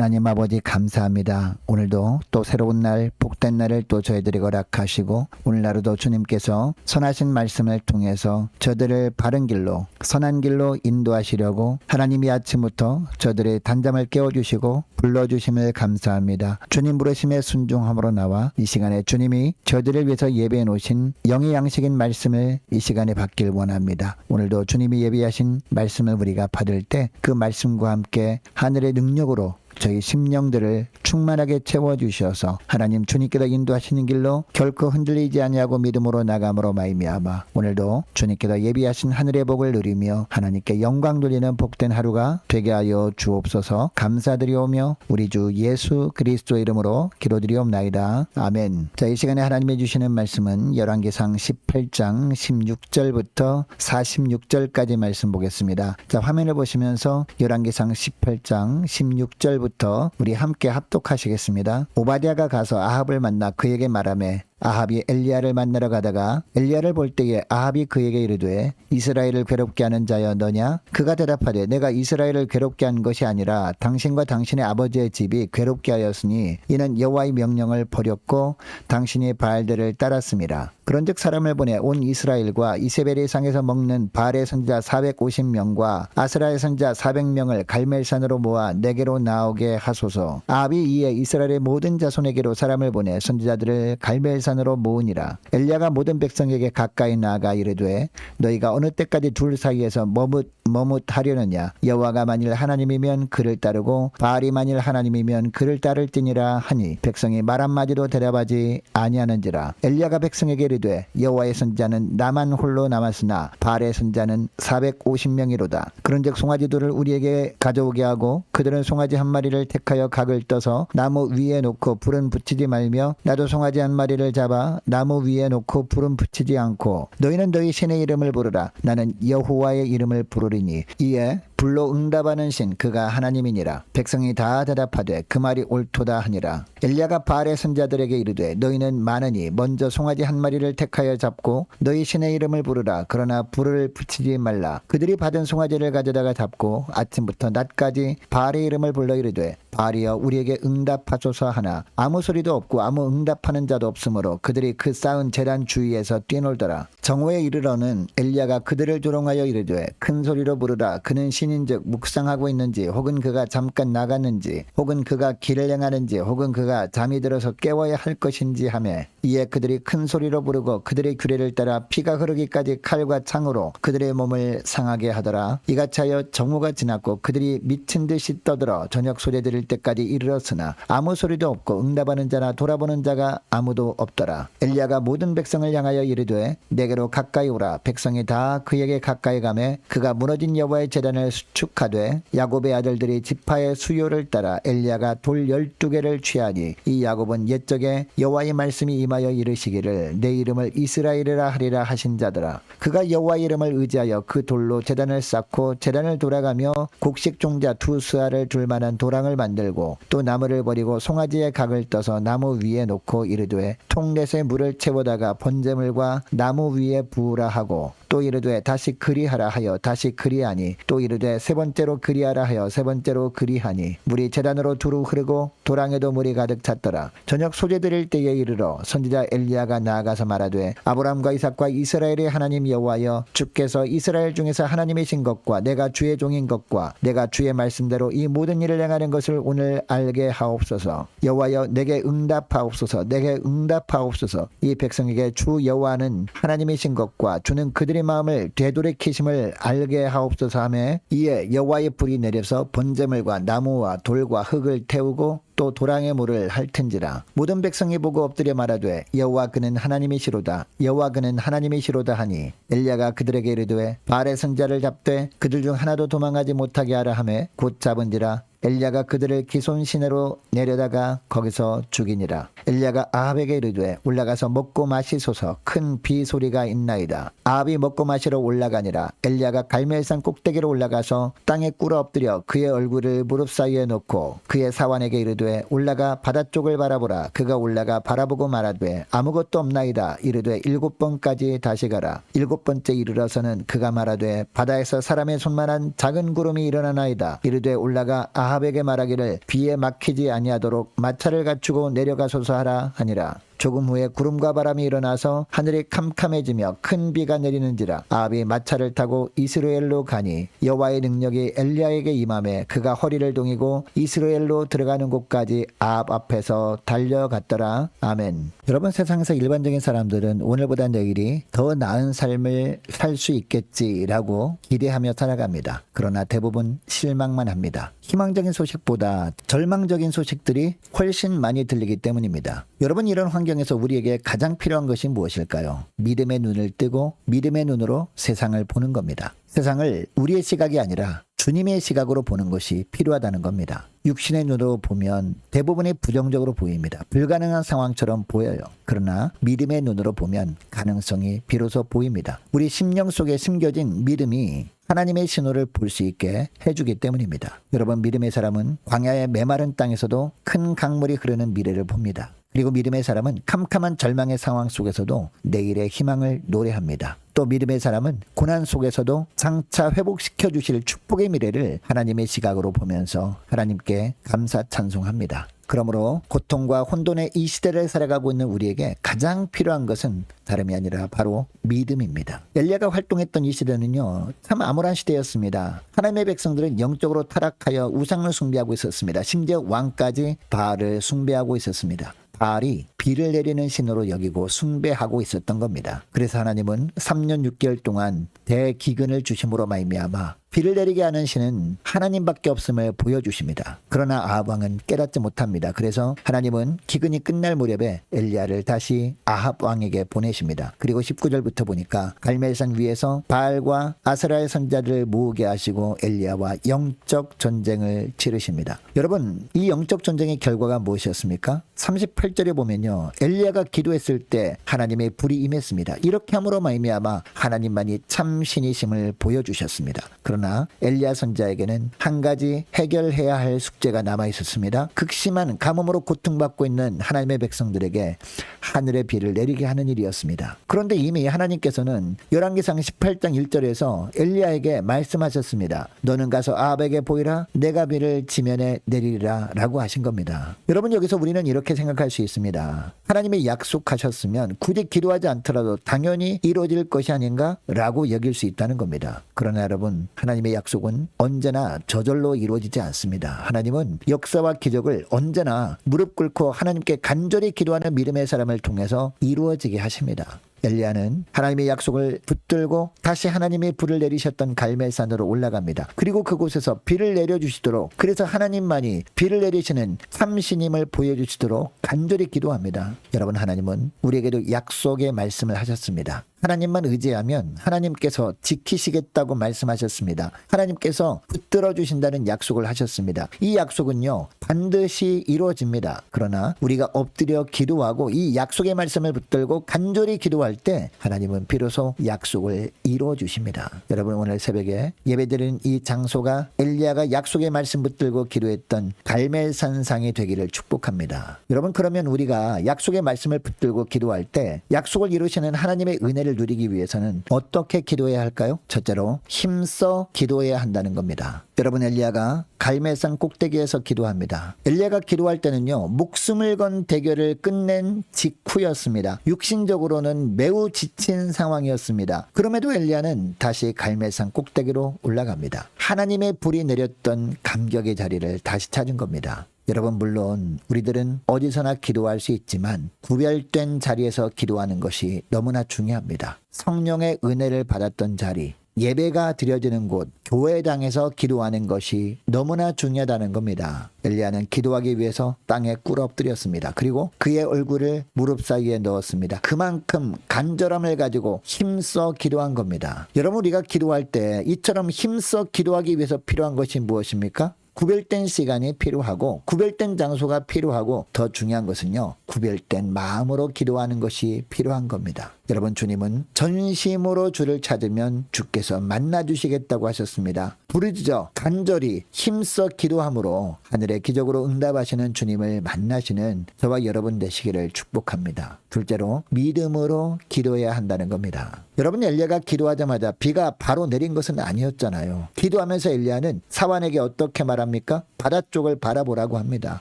하나님 아버지 감사합니다. 오늘도 또 새로운 날, 복된 날을 또 저희들이 허락하시고 오늘 하루도 주님께서 선하신 말씀을 통해서 저들을 바른 길로 선한 길로 인도하시려고 하나님이 아침부터 저들의 단잠을 깨워주시고 불러주심을 감사합니다. 주님 부르심에 순종함으로 나와 이 시간에 주님이 저들을 위해서 예배해 놓으신 영의 양식인 말씀을 이 시간에 받길 원합니다. 오늘도 주님이 예비하신 말씀을 우리가 받을 때 그 말씀과 함께 하늘의 능력으로 저희 심령들을 충만하게 채워 주셔서 하나님 주님께서 인도하시는 길로 결코 흔들리지 아니하고 믿음으로 나감으로 말미암아 오늘도 주님께서 예비하신 하늘의 복을 누리며 하나님께 영광 돌리는 복된 하루가 되게 하여 주옵소서. 감사드리오며 우리 주 예수 그리스도 이름으로 기도드리옵나이다. 아멘. 자 이 시간에 하나님이 주시는 말씀은 열왕기상 18장 16절부터 46절까지 말씀 보겠습니다. 자 화면을 보시면서 열왕기상 18장 16절부터 우리 함께 합독하시겠습니다. 오바댜가 가서 아합을 만나 그에게 말하매 아합이 엘리야를 만나러 가다가 엘리야를 볼 때에 아합이 그에게 이르되 이스라엘을 괴롭게 하는 자여 너냐? 그가 대답하되 내가 이스라엘을 괴롭게 한 것이 아니라 당신과 당신의 아버지의 집이 괴롭게 하였으니 이는 여호와의 명령을 버렸고 당신이 바알들을 따랐습니다. 그런즉 사람을 보내 온 이스라엘과 이세벨의 상에서 먹는 바알의 선지자 450명과 아스라의 선지자 400명을 갈멜산으로 모아 내게로 나오게 하소서. 아합이 이에 이스라엘의 모든 자손에게로 사람을 보내 선지자들을 갈멜산 으로 모으니라. 엘리야가 모든 백성에게 가까이 나아가 이르되 너희가 어느 때까지 둘 사이에서 머뭇 머뭇하려느냐? 여호와가 만일 하나님이면 그를 따르고 바알이 만일 하나님이면 그를 따를지니라 하니 백성이 말 한마디도 대답하지 아니하는지라. 엘리야가 백성에게 이르되 여호와의 선자는 나만 홀로 남았으나 바알의 선자는 450명이로다. 그런즉 송아지들을 우리에게 가져오게 하고 그들은 송아지 한 마리를 택하여 각을 떠서 나무 위에 놓고 불은 붙이지 말며 나도 송아지 한 마리를 잡아 나무 위에 놓고 불은 붙이지 않고 너희는 너희 신의 이름을 부르라. 나는 여호와의 이름을 부르리니 이에 불로 응답하는 신 그가 하나님이니라. 백성이 다 대답하되 그 말이 옳도다 하니라. 엘리야가 바알의 선자들에게 이르되 너희는 많으니 먼저 송아지 한 마리를 택하여 잡고 너희 신의 이름을 부르라. 그러나 불을 붙이지 말라. 그들이 받은 송아지를 가져다가 잡고 아침부터 낮까지 바알의 이름을 불러 이르되 바알이여 우리에게 응답하소서 하나. 아무 소리도 없고 아무 응답하는 자도 없으므로 그들이 그 쌓은 재단 주위에서 뛰놀더라. 정오에 이르러는 엘리야가 그들을 조롱하여 이르되 큰 소리로 부르라. 그는 신 인즉 묵상하고 있는지 혹은 그가 잠깐 나갔는지 혹은 그가 길을 행하는지 혹은 그가 잠이 들어서 깨워야 할 것인지 하매 이에 그들이 큰 소리로 부르고 그들의 규례를 따라 피가 흐르기까지 칼과 창으로 그들의 몸을 상하게 하더라. 이같이 하여 정오가 지났고 그들이 미친 듯이 떠들어 저녁 소리 들을 때까지 이르렀으나 아무 소리도 없고 응답하는 자나 돌아보는 자가 아무도 없더라. 엘리야가 모든 백성을 향하여 이르되 내게로 가까이 오라. 백성이 다 그에게 가까이 가매 그가 무너진 여호와의 재단을 수축하되 야곱의 아들들이 지파의 수요를 따라 엘리야가 돌 열두 개를 취하니 이 야곱은 옛적에 여호와의 말씀이 임하여 이르시기를 내 이름을 이스라엘이라 하리라 하신 자더라. 그가 여호와의 이름을 의지하여 그 돌로 재단을 쌓고 재단을 돌아가며 곡식 종자 두 수알을 둘 만한 도랑을 만들고 또 나무를 버리고 송아지의 각을 떠서 나무 위에 놓고 이르되 통넷에 물을 채워다가 번제물과 나무 위에 부으라 하고 또 이르되 다시 그리하라 하여 다시 그리하니 또 이르되 세 번째로 그리하라 하여 세 번째로 그리하니 물이 재단으로 두루 흐르고 도랑에도 물이 가득 찼더라. 저녁 소재 드릴 때에 이르러 선 지자 엘리야가 나아가서 말하되 아브람과 이삭과 이스라엘의 하나님 여호와여 주께서 이스라엘 중에서 하나님이신 것과 내가 주의 종인 것과 내가 주의 말씀대로 이 모든 일을 행하는 것을 오늘 알게 하옵소서. 여호와여 내게 응답하옵소서. 내게 응답하옵소서. 이 백성에게 주 여호와는 하나님이신 것과 주는 그들의 마음을 되돌이키심을 알게 하옵소서 하매 이에 여호와의 불이 내려서 번제물과 나무와 돌과 흙을 태우고 또 도랑의 물을 핥은지라. 모든 백성이 보고 엎드려 말하되 여호와 그는 하나님이시로다. 여호와 그는 하나님이시로다 하니. 엘리야가 그들에게 이르되 바알의 선자를 잡되 그들 중 하나도 도망하지 못하게 하라 하매 곧 잡은지라 엘리야가 그들을 기손 시내로 내려다가 거기서 죽이니라. 엘리야가 아합에게 이르되 올라가서 먹고 마시소서 큰 비 소리가 있나이다. 아합이 먹고 마시러 올라가니라. 엘리야가 갈멜산 꼭대기로 올라가서 땅에 꿇어 엎드려 그의 얼굴을 무릎 사이에 놓고 그의 사환에게 이르되 올라가 바다 쪽을 바라보라. 그가 올라가 바라보고 말하되 아무것도 없나이다. 이르되 일곱 번까지 다시 가라. 일곱 번째 이르러서는 그가 말하되 바다에서 사람의 손만한 작은 구름이 일어나나이다. 이르되 올라가 아합 에게 말하기를 비에 막히지 아니하도록 마차를 갖추고 내려가소서 하라 하니라. 조금 후에 구름과 바람이 일어나서 하늘이 캄캄해지며 큰 비가 내리는지라 아합이 마차를 타고 이스라엘로 가니 여호와의 능력이 엘리야에게 임함에 그가 허리를 동이고 이스라엘로 들어가는 곳까지 아합 앞에서 달려갔더라. 아멘. 여러분 세상에서 일반적인 사람들은 오늘보다 내일이 더 나은 삶을 살 수 있겠지라고 기대하며 살아갑니다. 그러나 대부분 실망만 합니다. 희망적인 소식보다 절망적인 소식들이 훨씬 많이 들리기 때문입니다. 여러분 이런 환경 에서 우리에게 가장 필요한 것이 무엇일까요? 믿음의 눈을 뜨고 믿음의 눈으로 세상을 보는 겁니다. 세상을 우리의 시각이 아니라 주님의 시각으로 보는 것이 필요하다는 겁니다. 육신의 눈으로 보면 대부분이 부정적으로 보입니다. 불가능한 상황처럼 보여요. 그러나 믿음의 눈으로 보면 가능성이 비로소 보입니다. 우리 심령 속에 심겨진 믿음이 하나님의 신호를 볼 수 있게 해주기 때문입니다. 여러분 믿음의 사람은 광야의 메마른 땅에서도 큰 강물이 흐르는 미래를 봅니다. 그리고 믿음의 사람은 캄캄한 절망의 상황 속에서도 내일의 희망을 노래합니다. 또 믿음의 사람은 고난 속에서도 장차 회복시켜 주실 축복의 미래를 하나님의 시각으로 보면서 하나님께 감사 찬송합니다. 그러므로 고통과 혼돈의 이 시대를 살아가고 있는 우리에게 가장 필요한 것은 다름이 아니라 바로 믿음입니다. 엘리야가 활동했던 이 시대는요, 참 암울한 시대였습니다. 하나님의 백성들은 영적으로 타락하여 우상을 숭배하고 있었습니다. 심지어 왕까지 바알을 숭배하고 있었습니다. 바알이 비를 내리는 신호로 여기고 숭배하고 있었던 겁니다. 그래서 하나님은 3년 6개월 동안 대기근을 주심으로 말미암아 비를 내리게 하는 신은 하나님밖에 없음을 보여주십니다. 그러나 아합 왕은 깨닫지 못합니다. 그래서 하나님은 기근이 끝날 무렵에 엘리야를 다시 아합 왕에게 보내십니다. 그리고 19절부터 보니까 갈멜산 위에서 바알과 아스라의 선자들을 모으게 하시고 엘리야와 영적 전쟁을 치르십니다. 여러분, 이 영적 전쟁의 결과가 무엇이었습니까? 38절에 보면요. 엘리야가 기도했을 때 하나님의 불이 임했습니다. 이렇게 함으로 말미암아 하나님만이 참 신이심을 보여주셨습니다. 그러나 엘리야 선자에게는 한 가지 해결해야 할 숙제가 남아 있었습니다. 극심한 가뭄으로 고통받고 있는 하나님의 백성들에게 하늘의 비를 내리게 하는 일이었습니다. 그런데 이미 하나님께서는 열왕기상 18장 1절에서 엘리야에게 말씀하셨습니다. 너는 가서 아합에게 보이라 내가 비를 지면에 내리리라라고 하신 겁니다. 여러분 여기서 우리는 이렇게 생각할 수 있습니다. 하나님이 약속하셨으면 굳이 기도하지 않더라도 당연히 이루어질 것이 아닌가라고 여길 수 있다는 겁니다. 그러나 여러분 하나 님의 약속은 언제나 저절로 이루어지지 않습니다. 하나님은 역사와 기적을 언제나 무릎 꿇고 하나님께 간절히 기도하는 믿음의 사람을 통해서 이루어지게 하십니다. 엘리야는 하나님의 약속을 붙들고 다시 하나님의 불을 내리셨던 갈멜산으로 올라갑니다. 그리고 그곳에서 비를 내려주시도록 그래서 하나님만이 비를 내리시는 참신임을 보여주시도록 간절히 기도합니다. 여러분 하나님은 우리에게도 약속의 말씀을 하셨습니다. 하나님만 의지하면 하나님께서 지키시겠다고 말씀하셨습니다. 하나님께서 붙들어 주신다는 약속을 하셨습니다. 이 약속은요, 반드시 이루어집니다. 그러나 우리가 엎드려 기도하고 이 약속의 말씀을 붙들고 간절히 기도할 때 하나님은 비로소 약속을 이루어 주십니다. 여러분 오늘 새벽에 예배드린 이 장소가 엘리야가 약속의 말씀 붙들고 기도했던 갈멜산상이 되기를 축복합니다. 여러분 그러면 우리가 약속의 말씀을 붙들고 기도할 때 약속을 이루시는 하나님의 은혜를 누리기 위해서는 어떻게 기도해야 할까요? 첫째로 힘써 기도해야 한다는 겁니다. 여러분 엘리야가 갈멜산 꼭대기에서 기도합니다. 엘리야가 기도할 때는요. 목숨을 건 대결을 끝낸 직후였습니다. 육신적으로는 매우 지친 상황이었습니다. 그럼에도 엘리야는 다시 갈멜산 꼭대기로 올라갑니다. 하나님의 불이 내렸던 감격의 자리를 다시 찾은 겁니다. 여러분 물론 우리들은 어디서나 기도할 수 있지만 구별된 자리에서 기도하는 것이 너무나 중요합니다. 성령의 은혜를 받았던 자리, 예배가 드려지는 곳, 교회당에서 기도하는 것이 너무나 중요하다는 겁니다. 엘리야는 기도하기 위해서 땅에 꿇어 엎드렸습니다. 그리고 그의 얼굴을 무릎 사이에 넣었습니다. 그만큼 간절함을 가지고 힘써 기도한 겁니다. 여러분 우리가 기도할 때 이처럼 힘써 기도하기 위해서 필요한 것이 무엇입니까? 구별된 시간이 필요하고 구별된 장소가 필요하고 더 중요한 것은요 구별된 마음으로 기도하는 것이 필요한 겁니다 여러분 주님은 전심으로 주를 찾으면 주께서 만나 주시겠다고 하셨습니다. 부르짖어 간절히 힘써 기도함으로 하늘의 기적으로 응답하시는 주님을 만나시는 저와 여러분 되시기를 축복합니다. 둘째로 믿음으로 기도해야 한다는 겁니다. 여러분 엘리야가 기도하자마자 비가 바로 내린 것은 아니었잖아요. 기도하면서 엘리야는 사환에게 어떻게 말합니까? 바다 쪽을 바라보라고 합니다.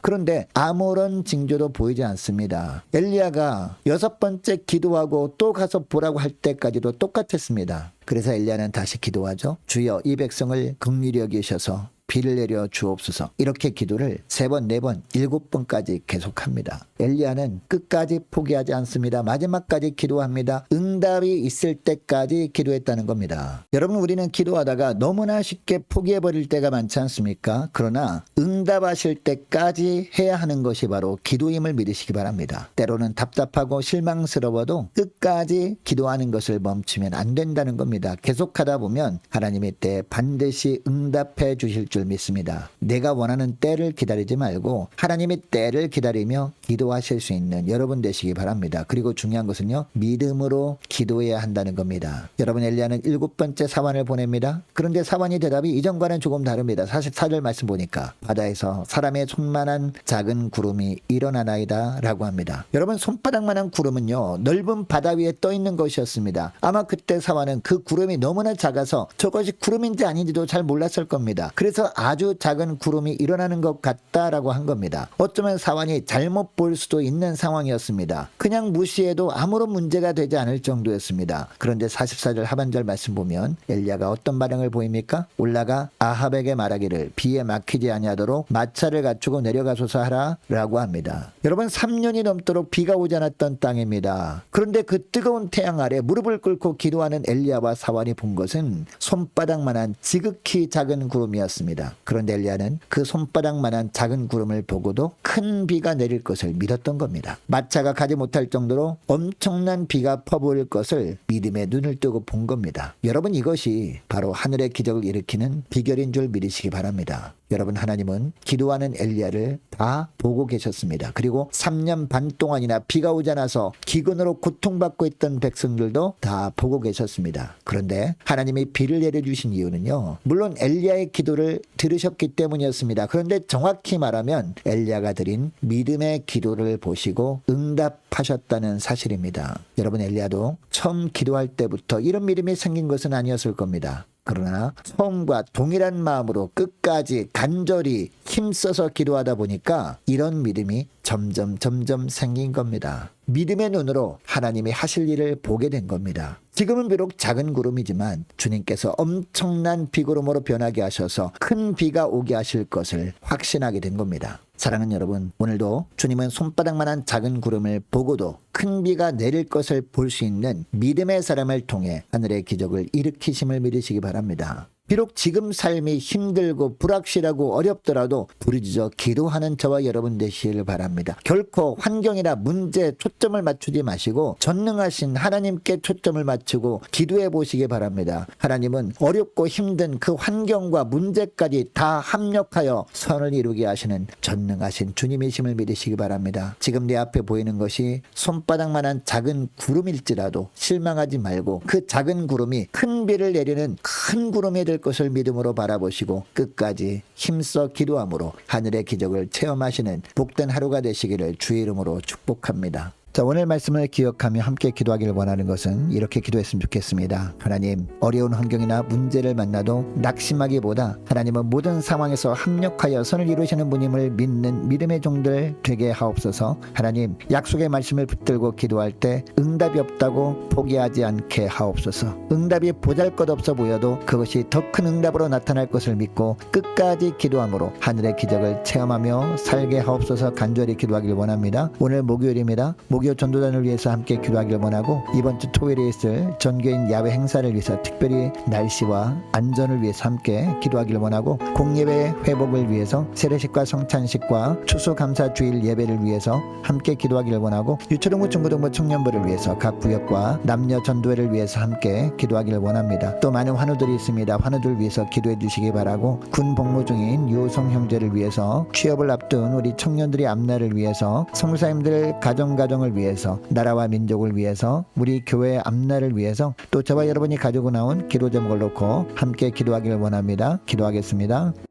그런데 아무런 징조도 보이지 않습니다. 엘리야가 여섯 번째 기도하고 또 가서 보라고 할 때까지도 똑같았습니다. 그래서 엘리야는 다시 기도하죠. 주여 이 백성을 극률히 여기셔서 비를 내려 주옵소서. 이렇게 기도를 세 번, 네 번, 일곱 번까지 계속합니다. 엘리야는 끝까지 포기하지 않습니다. 마지막까지 기도합니다. 응답이 있을 때까지 기도했다는 겁니다. 여러분 우리는 기도하다가 너무나 쉽게 포기해 버릴 때가 많지 않습니까? 그러나 응답하실 때까지 해야 하는 것이 바로 기도임을 믿으시기 바랍니다. 때로는 답답하고 실망스러워도 끝까지 기도하는 것을 멈추면 안 된다는 겁니다. 계속하다 보면 하나님의 때 반드시 응답해 주실 줄 믿습니다. 내가 원하는 때를 기다리지 말고 하나님의 때를 기다리며 기도하실 수 있는 여러분 되시기 바랍니다. 그리고 중요한 것은요. 믿음으로 기도해야 한다는 겁니다. 여러분 엘리야는 일곱 번째 사환을 보냅니다. 그런데 사환이 대답이 이전과는 조금 다릅니다. 44절 말씀 보니까 바다에서 사람의 손만한 작은 구름이 일어나나이다 라고 합니다. 여러분 손바닥만한 구름은요. 넓은 바다 위에 떠 있는 것이었습니다. 아마 그때 사환은 그 구름이 너무나 작아서 저것이 구름인지 아닌지도 잘 몰랐을 겁니다. 그래서 아주 작은 구름이 일어나는 것 같다라고 한 겁니다. 어쩌면 사환이 잘못 볼 수도 있는 상황이었습니다. 그냥 무시해도 아무런 문제가 되지 않을 정도였습니다. 그런데 44절 하반절 말씀 보면 엘리야가 어떤 반응을 보입니까? 올라가 아합에게 말하기를 비에 막히지 아니하도록 마차를 갖추고 내려가소서 하라라고 합니다. 여러분 3년이 넘도록 비가 오지 않았던 땅입니다. 그런데 그 뜨거운 태양 아래 무릎을 꿇고 기도하는 엘리야와 사환이 본 것은 손바닥만한 지극히 작은 구름이었습니다. 그런데 엘리야는 그 손바닥만한 작은 구름을 보고도 큰 비가 내릴 것을 믿었던 겁니다. 마차가 가지 못할 정도로 엄청난 비가 퍼부을 것을 믿음의 눈을 뜨고 본 겁니다. 여러분 이것이 바로 하늘의 기적을 일으키는 비결인 줄 믿으시기 바랍니다. 여러분 하나님은 기도하는 엘리야를 다 보고 계셨습니다. 그리고 3년 반 동안이나 비가 오지 않아서 기근으로 고통받고 있던 백성들도 다 보고 계셨습니다. 그런데 하나님이 비를 내려 주신 이유는요. 물론 엘리야의 기도를 들으셨기 때문이었습니다. 그런데 정확히 말하면 엘리야가 드린 믿음의 기도를 보시고 응답하셨다는 사실입니다. 여러분 엘리야도 처음 기도할 때부터 이런 믿음이 생긴 것은 아니었을 겁니다. 그러나 처음과 동일한 마음으로 끝까지 간절히 힘써서 기도하다 보니까 이런 믿음이 점점 점점 생긴 겁니다. 믿음의 눈으로 하나님이 하실 일을 보게 된 겁니다. 지금은 비록 작은 구름이지만 주님께서 엄청난 비구름으로 변하게 하셔서 큰 비가 오게 하실 것을 확신하게 된 겁니다. 사랑하는 여러분, 오늘도 주님은 손바닥만한 작은 구름을 보고도 큰 비가 내릴 것을 볼 수 있는 믿음의 사람을 통해 하늘의 기적을 일으키심을 믿으시기 바랍니다. 비록 지금 삶이 힘들고 불확실하고 어렵더라도 부르짖어 기도하는 저와 여러분 되시기를 바랍니다. 결코 환경이나 문제에 초점을 맞추지 마시고 전능하신 하나님께 초점을 맞추고 기도해 보시기 바랍니다. 하나님은 어렵고 힘든 그 환경과 문제까지 다 합력하여 선을 이루게 하시는 전능하신 주님이심을 믿으시기 바랍니다. 지금 내 앞에 보이는 것이 손바닥만한 작은 구름일지라도 실망하지 말고 그 작은 구름이 큰 비를 내리는 큰 구름이 될 것을 믿음으로 바라보시고 끝까지 힘써 기도함으로 하늘의 기적을 체험하시는 복된 하루가 되시기를 주의 이름으로 축복합니다. 자, 오늘 말씀을 기억하며 함께 기도하기를 원하는 것은 이렇게 기도했으면 좋겠습니다. 하나님, 어려운 환경이나 문제를 만나도 낙심하기보다 하나님은 모든 상황에서 합력하여 선을 이루시는 분임을 믿는 믿음의 종들 되게 하옵소서. 하나님, 약속의 말씀을 붙들고 기도할 때 응답이 없다고 포기하지 않게 하옵소서. 응답이 보잘것없어 보여도 그것이 더 큰 응답으로 나타날 것을 믿고 끝까지 기도함으로 하늘의 기적을 체험하며 살게 하옵소서 간절히 기도하길 원합니다. 오늘 목요일입니다. 목요 전도단을 위해서 함께 기도하길 원하고 이번 주 토요일에 있을 전교인 야외 행사를 위해서 특별히 날씨와 안전을 위해서 함께 기도하길 원하고 공예배 회복을 위해서 세례식과 성찬식과 추수감사 주일 예배를 위해서 함께 기도하길 원하고 유초등부 중고등부 청년부를 위해서 각 구역과 남녀 전도회를 위해서 함께 기도하길 원합니다. 또 많은 환우들이 있습니다. 환우들 위해서 기도해 주시기 바라고 군 복무 중인 유성 형제를 위해서 취업을 앞둔 우리 청년들의 앞날을 위해서 성사님들 가정 가정을 세상을 위해서 나라와 민족을 위해서 우리 교회 앞날을 위해서 또 저와 여러분이 가지고 나온 기도 제목을 놓고 함께 기도하기를 원합니다. 기도하겠습니다.